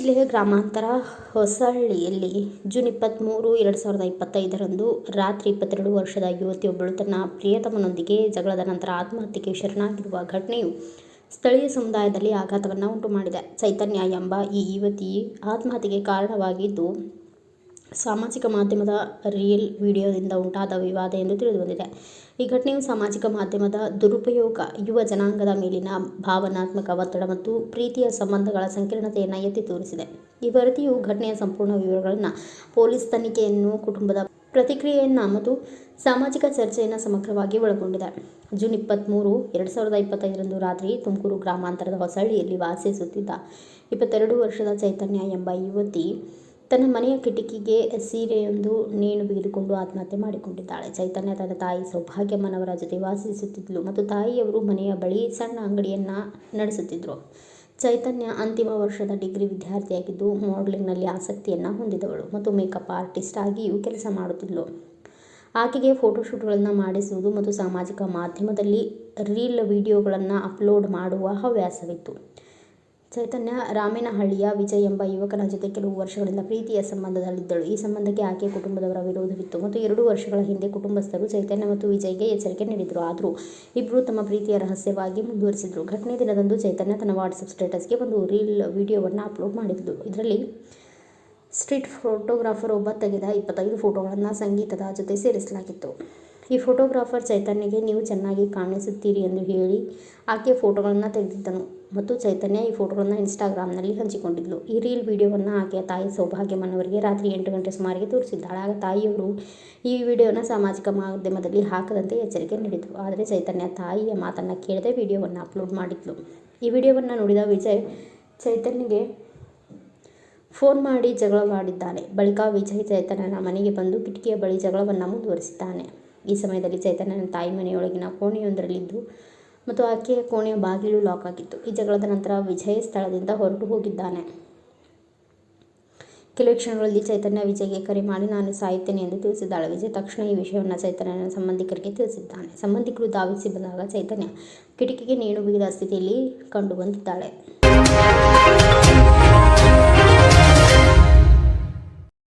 ಜಿಲ್ಲೆಯ ಗ್ರಾಮಾಂತರ ಹೊಸಹಳ್ಳಿಯಲ್ಲಿ ಜೂನ್ ಇಪ್ಪತ್ತ್ಮೂರು ಎರಡು ಸಾವಿರದ ಇಪ್ಪತ್ತೈದರಂದು ರಾತ್ರಿ ಇಪ್ಪತ್ತೆರಡು ವರ್ಷದ ಯುವತಿಯೊಬ್ಬಳು ತನ್ನ ಪ್ರಿಯತಮನೊಂದಿಗೆ ಜಗಳದ ನಂತರ ಆತ್ಮಹತ್ಯೆಗೆ ಶರಣಾಗಿರುವ ಘಟನೆಯು ಸ್ಥಳೀಯ ಸಮುದಾಯದಲ್ಲಿ ಆಘಾತವನ್ನು ಉಂಟುಮಾಡಿದೆ. ಚೈತನ್ಯ ಎಂಬ ಈ ಯುವತಿ ಆತ್ಮಹತ್ಯೆಗೆ ಕಾರಣವಾಗಿದ್ದು ಸಾಮಾಜಿಕ ಮಾಧ್ಯಮದ ರೀಲ್ ವಿಡಿಯೋದಿಂದ ಉಂಟಾದ ವಿವಾದ ಎಂದು ತಿಳಿದುಬಂದಿದೆ. ಈ ಘಟನೆಯು ಸಾಮಾಜಿಕ ಮಾಧ್ಯಮದ ದುರುಪಯೋಗ, ಯುವ ಜನಾಂಗದ ಮೇಲಿನ ಭಾವನಾತ್ಮಕ ಒತ್ತಡ ಮತ್ತು ಪ್ರೀತಿಯ ಸಂಬಂಧಗಳ ಸಂಕೀರ್ಣತೆಯನ್ನು ಎತ್ತಿ ತೋರಿಸಿದೆ. ಈ ವರದಿಯು ಘಟನೆಯ ಸಂಪೂರ್ಣ ವಿವರಗಳನ್ನು ಪೊಲೀಸ್ ತನಿಖೆಯನ್ನು ಕುಟುಂಬದ ಪ್ರತಿಕ್ರಿಯೆಯನ್ನು ಮತ್ತು ಸಾಮಾಜಿಕ ಚರ್ಚೆಯನ್ನು ಸಮಗ್ರವಾಗಿ ಒಳಗೊಂಡಿದೆ. ಜೂನ್ ಇಪ್ಪತ್ತ್ಮೂರು ಎರಡು ಸಾವಿರದ ಇಪ್ಪತ್ತೈದರಂದು ರಾತ್ರಿ ತುಮಕೂರು ಗ್ರಾಮಾಂತರದ ಹೊಸಳ್ಳಿಯಲ್ಲಿ ವಾಸಿಸುತ್ತಿದ್ದ ಇಪ್ಪತ್ತೆರಡು ವರ್ಷದ ಚೈತನ್ಯ ಎಂಬ ಯುವತಿ ತನ್ನ ಮನೆಯ ಕಿಟಕಿಗೆ ಸೀರೆಯೊಂದು ನೇಣು ಬಿಗಿದುಕೊಂಡು ಆತ್ಮಹತ್ಯೆ ಮಾಡಿಕೊಂಡಿದ್ದಾಳೆ. ಚೈತನ್ಯ ತನ್ನ ತಾಯಿ ಸೌಭಾಗ್ಯಮ್ಮನವರ ಜೊತೆ ವಾಸಿಸುತ್ತಿದ್ದಳು ಮತ್ತು ತಾಯಿಯವರು ಮನೆಯ ಬಳಿ ಸಣ್ಣ ಅಂಗಡಿಯನ್ನು ನಡೆಸುತ್ತಿದ್ದರು ಚೈತನ್ಯ ಅಂತಿಮ ವರ್ಷದ ಡಿಗ್ರಿ ವಿದ್ಯಾರ್ಥಿಯಾಗಿದ್ದು ಮಾಡಲಿಂಗ್ನಲ್ಲಿ ಆಸಕ್ತಿಯನ್ನು ಹೊಂದಿದವಳು ಮತ್ತು ಮೇಕಪ್ ಆರ್ಟಿಸ್ಟ್ ಆಗಿಯೂ ಕೆಲಸ ಮಾಡುತ್ತಿದ್ದಳು ಆಕೆಗೆ ಫೋಟೋಶೂಟ್ಗಳನ್ನು ಮಾಡಿಸುವುದು ಮತ್ತು ಸಾಮಾಜಿಕ ಮಾಧ್ಯಮದಲ್ಲಿ ರೀಲ್ ವಿಡಿಯೋಗಳನ್ನು ಅಪ್ಲೋಡ್ ಮಾಡುವ ಹವ್ಯಾಸವಿತ್ತು. ಚೈತನ್ಯ ರಾಮೇನಹಳ್ಳಿಯ ವಿಜಯ್ ಎಂಬ ಯುವಕನ ಜೊತೆ ಕೆಲವು ವರ್ಷಗಳಿಂದ ಪ್ರೀತಿಯ ಸಂಬಂಧದಲ್ಲಿದ್ದಳು. ಈ ಸಂಬಂಧಕ್ಕೆ ಆಕೆಯ ಕುಟುಂಬದವರ ವಿರೋಧವಿತ್ತು. ಮತ್ತು ಎರಡು ವರ್ಷಗಳ ಹಿಂದೆ ಕುಟುಂಬಸ್ಥರು ಚೈತನ್ಯ ಮತ್ತು ವಿಜಯ್ಗೆ ಎಚ್ಚರಿಕೆ ನೀಡಿದರು. ಆದರೂ ಇಬ್ಬರು ತಮ್ಮ ಪ್ರೀತಿಯ ರಹಸ್ಯವಾಗಿ ಮುಂದುವರಿಸಿದರು. ಘಟನೆ ದಿನದಂದು ಚೈತನ್ಯ ತನ್ನ ವಾಟ್ಸಪ್ ಸ್ಟೇಟಸ್ಗೆ ಒಂದು ರೀಲ್ ವಿಡಿಯೋವನ್ನು ಅಪ್ಲೋಡ್ ಮಾಡಿದ್ದರು ಇದರಲ್ಲಿ ಸ್ಟ್ರೀಟ್ ಫೋಟೋಗ್ರಾಫರ್ ಒಬ್ಬ ತೆಗೆದ ಇಪ್ಪತ್ತೈದು ಫೋಟೋಗಳನ್ನು ಸಂಗೀತದ ಜೊತೆ ಸೇರಿಸಲಾಗಿತ್ತು. ಈ ಫೋಟೋಗ್ರಾಫರ್ ಚೈತನ್ಯಗೆ ನೀವು ಚೆನ್ನಾಗಿ ಕಾಣಿಸುತ್ತೀರಿ ಎಂದು ಹೇಳಿ ಆಕೆ ಫೋಟೋಗಳನ್ನು ತೆಗೆದಿದ್ದನು. ಮತ್ತು ಚೈತನ್ಯ ಈ ಫೋಟೋಗಳನ್ನು ಇನ್ಸ್ಟಾಗ್ರಾಮ್ನಲ್ಲಿ ಹಂಚಿಕೊಂಡಿದ್ಲು. ಈ ರೀಲ್ ವಿಡಿಯೋವನ್ನು ಆಕೆಯ ತಾಯಿ ಸೌಭಾಗ್ಯಮ್ಮನವರಿಗೆ ರಾತ್ರಿ ಎಂಟು ಗಂಟೆ ಸುಮಾರಿಗೆ ತೋರಿಸಿದ್ದಾಳೆ. ಆಗ ತಾಯಿಯವರು ಈ ವಿಡಿಯೋನ ಸಾಮಾಜಿಕ ಮಾಧ್ಯಮದಲ್ಲಿ ಹಾಕದಂತೆ ಎಚ್ಚರಿಕೆ ನೀಡಿದರು. ಆದರೆ ಚೈತನ್ಯ ತಾಯಿಯ ಮಾತನ್ನು ಕೇಳದೆ ವಿಡಿಯೋವನ್ನು ಅಪ್ಲೋಡ್ ಮಾಡಿದ್ಲು. ಈ ವಿಡಿಯೋವನ್ನು ನೋಡಿದ ವಿಜಯ್ ಚೈತನ್ಯಗೆ ಫೋನ್ ಮಾಡಿ ಜಗಳವಾಡಿದ್ದಾನೆ. ಬಳಿಕ ವಿಜಯ್ ಚೈತನ್ಯನ ಮನೆಗೆ ಬಂದು ಕಿಟಕಿಯ ಬಳಿ ಜಗಳವನ್ನು ಮುಂದುವರಿಸಿದ್ದಾನೆ. ಈ ಸಮಯದಲ್ಲಿ ಚೈತನ್ಯನ ತಾಯಿ ಮನೆಯೊಳಗಿನ ಕೋಣೆಯೊಂದರಲ್ಲಿದ್ದು ಮತ್ತು ಆಕೆಯ ಕೋಣೆಯ ಬಾಗಿಲು ಲಾಕ್ ಆಗಿತ್ತು. ಈ ಜಗಳದ ನಂತರ ವಿಜಯ್ ಸ್ಥಳದಿಂದ ಹೊರಟು ಹೋಗಿದ್ದಾನೆ. ಕೆಲವು ಕ್ಷಣಗಳಲ್ಲಿ ಚೈತನ್ಯ ವಿಜಯ್ಗೆ ಕರೆ ಮಾಡಿ, ನಾನು ಸಾಯುತ್ತೇನೆ ಎಂದು ತಿಳಿಸಿದ್ದಾಳೆ. ವಿಜಯ್ ತಕ್ಷಣ ಈ ವಿಷಯವನ್ನು ಚೈತನ್ಯನ ಸಂಬಂಧಿಕರಿಗೆ ತಿಳಿಸಿದ್ದಾನೆ. ಸಂಬಂಧಿಕರು ಧಾವಿಸಿ ಬಂದಾಗ ಚೈತನ್ಯ ಕಿಟಕಿಗೆ ನೇಣು ಬಿಗಿದ ಸ್ಥಿತಿಯಲ್ಲಿ ಕಂಡು ಬಂದಿದ್ದಾಳೆ.